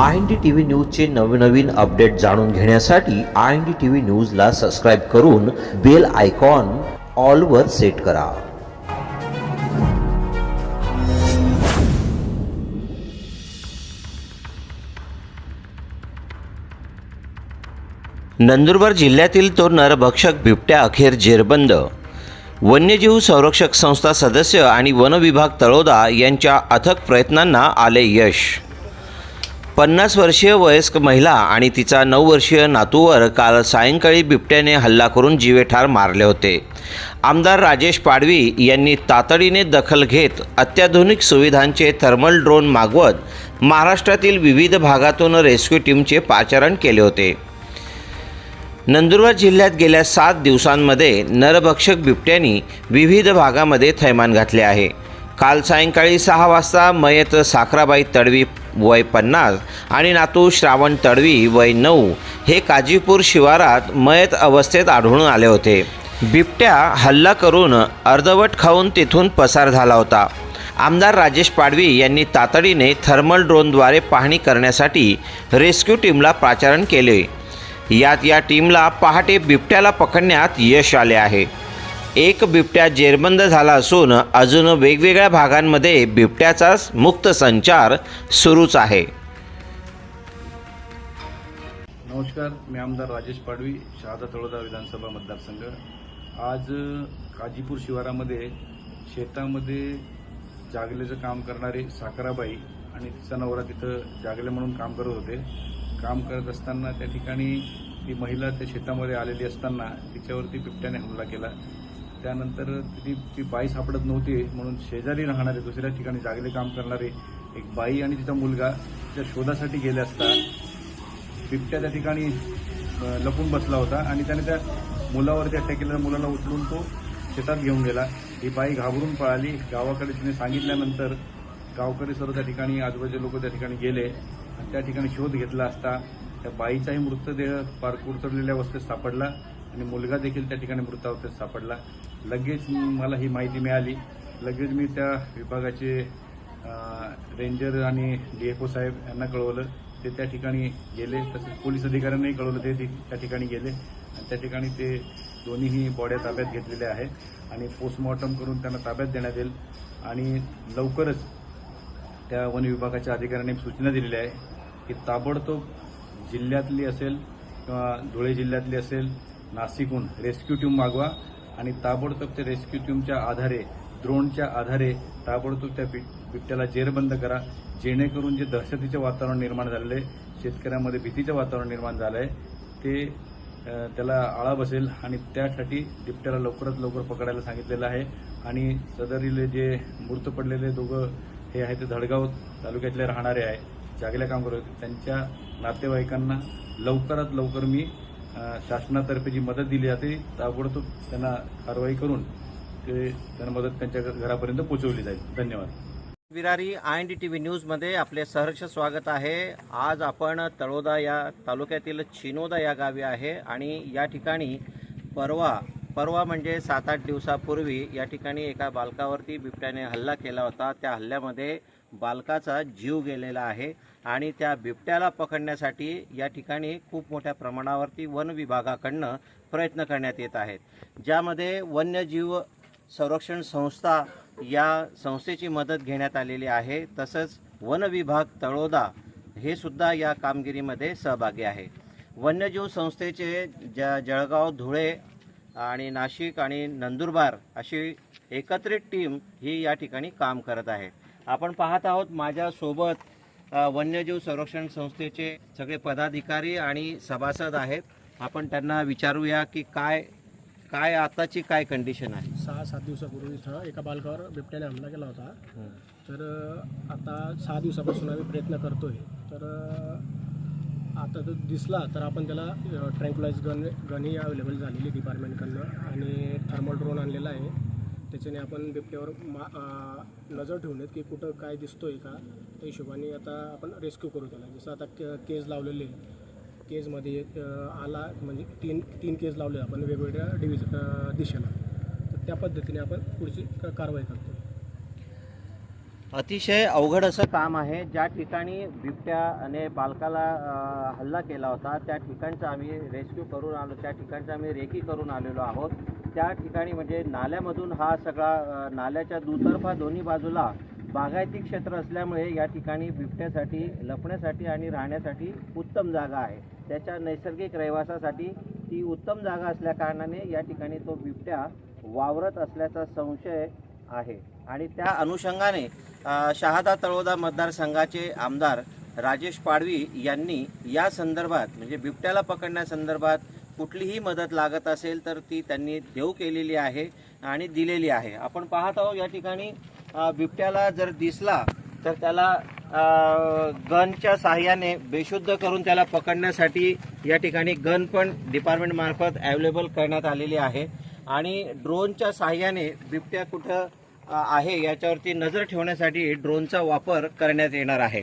I N D T V न्यूजचे नवनवीन update जाणून घेण्यासाठी I N D T V न्यूजला सबस्क्राईब करून बेल आयकॉन ऑलवर सेट करा. नंदुरबार जिल्ह्यातील तो नरभक्षक बिबट्या अखेर जेरबंद. वन्यजीव संरक्षक संस्था सदस्य आणि वन विभाग तळोदा यांच्या अथक प्रयत्नांना आले यश. पन्नास वर्षीय वयस्क महिला आणि तिचा नऊ वर्षीय नातूवर काल सायंकाळी बिबट्याने हल्ला करून जीवेठार मारले होते. आमदार राजेश पाडवी यांनी तातडीने दखल घेत अत्याधुनिक सुविधांचे थर्मल ड्रोन मागवत महाराष्ट्रातील विविध भागातून रेस्क्यू टीमचे पाचारण केले होते. नंदुरबार जिल्ह्यात गेल्या सात दिवसांमध्ये नरभक्षक बिबट्यांनी विविध भागामध्ये थैमान घातले आहे. काल सायंकाळी सहा वाजता मयत साखराबाई तडवी वय पन्नास आणि नातू श्रावण तडवी वय नऊ हे काजीपूर शिवारात मयत अवस्थेत आढळून आले होते. बिबट्या हल्ला करून अर्धवट खाऊन तिथून पसार झाला होता. आमदार राजेश पाडवी यांनी तातडीने थर्मल ड्रोनद्वारे पाहणी करण्यासाठी रेस्क्यू टीमला पाचारण केले. यात या टीमला पहाटे बिबट्याला पकडण्यात यश आले आहे. एक बिबट्या जेरबंद झाला असून अजून वेगवेगळ्या भागांमध्ये बिबट्याचा मुक्त संचार सुरूच आहे. नमस्कार मी आमदार राजेश पाडवी शहादा तळोदा विधानसभा मतदारसंघ. आज काजीपूर शिवारामध्ये शेतामध्ये जागलेचं काम करणारी साखराबाई आणि तिचा नवरा तिथं जागले म्हणून काम करत होते. काम करत असताना त्या ठिकाणी ती महिला त्या शेतामध्ये आलेली असताना तिच्यावरती बिबट्याने हमला केला. त्यानंतर ती ती बाई सापडत नव्हती म्हणून शेजारी राहणारे दुसऱ्या ठिकाणी जागले काम करणारे एक बाई आणि तिचा मुलगा त्या शोधासाठी गेले असता बिबट्या त्या ठिकाणी लपून बसला होता आणि त्याने त्या मुलावरती अटॅक केलेल्या मुलाला उचलून तो शेतात घेऊन गेला. ही बाई घाबरून पळाली. गावाकडे तिने सांगितल्यानंतर गावकरी सर्व त्या ठिकाणी आजूबाजूचे लोक त्या ठिकाणी गेले आणि त्या ठिकाणी शोध घेतला असता त्या बाईचाही मृतदेह पार कुरतडलेल्या अवस्थेत सापडला. आणि मुलगा देखील त्या ठिकाणी मृतावस्थेत सापडला. लगेच मला ही माहिती मिळाली. लगेच मी त्या विभागाचे रेंजर आणि डी एफ ओ साहेब यांना कळवलं. ते त्या ठिकाणी गेले. तसेच पोलीस अधिकाऱ्यांनाही कळवलं. ते त्या ठिकाणी गेले. आणि त्या ठिकाणी ते दोन्हीही बॉड्या ताब्यात घेतलेल्या आहेत. आणि पोस्टमॉर्टम करून त्यांना ताब्यात देण्यात येईल. आणि लवकरच त्या वन विभागाच्या अधिकाऱ्यांनी सूचना दिलेल्या आहे की ताबडतोब जिल्ह्यातली असेल किंवा धुळे जिल्ह्यातली असेल नाशिकहून रेस्क्यू टीम मागवा आणि ताबडतोब त्या रेस्क्यू टीमच्या आधारे ड्रोनच्या आधारे ताबडतोब त्या बिबट्याला जेरबंद करा. जेणेकरून जे दहशतीचे वातावरण निर्माण झालेलं आहे शेतकऱ्यांमध्ये भीतीचं वातावरण निर्माण झालं आहे ते त्याला आळा बसेल आणि त्यासाठी बिबट्याला लवकरात लवकर पकडायला सांगितलेलं आहे. आणि सदरीले जे मृत पडलेले दोघं हे आहे ते धडगाव तालुक्यातले राहणारे आहे. जागल्या काम करत त्यांच्या नातेवाईकांना लवकरात लवकर मी शासनातर्फे जी मदत दिली जाते ताबडतोब त्यांना कारवाई करून ते त्यांना मदत त्यांच्या घरापर्यंत पोहोचवली जाईल. धन्यवाद. विरारी I N D T V न्यूजमध्ये आपले सहर्ष स्वागत आहे. आज आपण तळोदा या तालुक्यातील चिनोदा या गावी आहे आणि या ठिकाणी परवा परवा म्हणजे सात आठ दिवसापूर्वी या ठिकाणी एका बालकावरती बिबट्याने हल्ला केला होता. त्या हल्ल्यामध्ये बालकाचा जीव गेलेला आहे आणि त्या बिबट्याला पकडण्यासाठी या ठिकाणी खूप मोठ्या प्रमाणावरती वन विभागाकडनं प्रयत्न करण्यात येत आहेत. ज्यामध्ये वन्यजीव संरक्षण संस्था या संस्थेची मदत घेण्यात आलेली आहे. तसंच वन विभाग तळोदा हे सुद्धा या कामगिरीमध्ये सहभागी आहे. वन्यजीव संस्थेचे ज जळगाव धुळे आणि नाशिक आणि नंदुरबार अशी एकत्रित टीम ही या ठिकाणी काम करत आहे. आपण पाहत आहोत माझ्यासोबत वन्यजीव संरक्षण संस्थेचे सगळे पदाधिकारी आणि सभासद आहेत. आपण त्यांना विचारूया की काय काय आताची काय कंडिशन आहे? सहा सात दिवसापूर्वी इथं एका बालकावर बिबट्याने हमला केला होता. तर आता सहा दिवसापासून आम्ही प्रयत्न करतोय. तर आता तो दिसला तर आपण त्याला ट्रँक्युलाइज गन गनही अवेलेबल झालेली डिपार्टमेंटकडनं आणि थर्मल ड्रोन आणलेला आहे. त्याच्याने आपण बिबट्यावर मा नजर ठेवून आहेत की कुठं काय दिसतो आहे का त्या हिशोबाने आता आपण रेस्क्यू करू त्याला. जसं आता के केज लावलेले केजमध्ये आला म्हणजे तीन तीन केज लावले आपण वेगवेगळ्या डिव्हिज दिशेला. तर त्या पद्धतीने आपण पुढची कारवाई करतो. अतिशय अवघड असं काम आहे. ज्या ठिकाणी बिबट्याने बालकाला हल्ला केला होता त्या ठिकाणचं आम्ही रेस्क्यू करून आलो त्या ठिकाणचं आम्ही रेकी करून आलेलो आहोत. त्या ठिकाणी म्हणजे नाल्यामधून हा सगळा नाल्याच्या दुतर्फा दोन्ही बाजूला बागायती क्षेत्र असल्यामुळे या ठिकाणी बिबट्यासाठी लपण्यासाठी आणि राहण्यासाठी उत्तम जागा आहे. त्याच्या नैसर्गिक रहिवासासाठी ती उत्तम जागा असल्या कारणाने या ठिकाणी तो बिबट्या वावरत असल्याचा संशय आहे. आणि त्या अनुषंगाने शहादा तळोदा मतदारसंघाचे आमदार राजेश पाडवी यांनी या संदर्भात म्हणजे बिबट्याला पकडण्यासंदर्भात कुठलीही मदत लागत असेल तर ती त्यांनी देऊ केलेली आहे आणि दिलेली आहे. आपण पाहत आहोत या ठिकाणी बिबट्याला जर दिसला तर त्याला गनच्या साह्याने बेशुद्ध करून त्याला पकडण्यासाठी या ठिकाणी गन पण डिपार्टमेंटमार्फत अवेलेबल करण्यात आलेली आहे. आणि ड्रोनच्या साहाय्याने बिबट्या कुठं आहे. याच्यावरती नजर ठेवण्यासाठी ड्रोनचा वापर करण्यात येणार आहे.